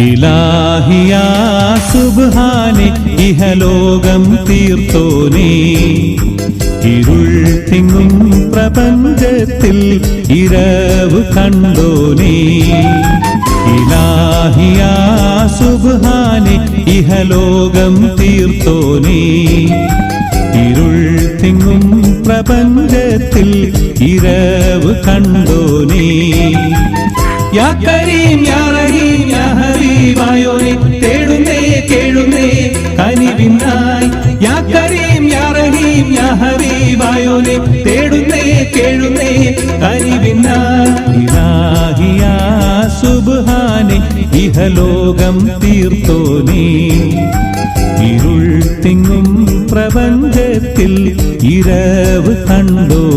ഇലാഹിയാ സുബ്ഹാനെ ഇഹലോകം തീർത്തോനേ. ഇരുൾ തിങ്ങും പ്രപഞ്ചത്തിൽ ഇരവ് കണ്ടോനേ. ഇലാഹിയാ സുബ്ഹാനെ ഇഹലോകം തീർത്തോനേ. ഇരുൾ തിങ്ങും പ്രപഞ്ചത്തിൽ ഇരവ് കണ്ടോനേ. യാ കരീം യാ റഹീം യാ ഹബീബായോനെ തേടുന്നേ കേഴുന്നേ കനിവിന്നായി യാ കരീം യാ റഹീം യാ ഹബീബായോനെ തേടുന്നേ കേഴുന്നേ കനിവിന്നായി ഇലാഹിയാ സുബ്ഹാനെ ഇഹലോകം തീർത്തോനേ ഇരുൾ തിങ്ങും പ്രപഞ്ചത്തിൽ ഇരവ് കണ്ടോനേ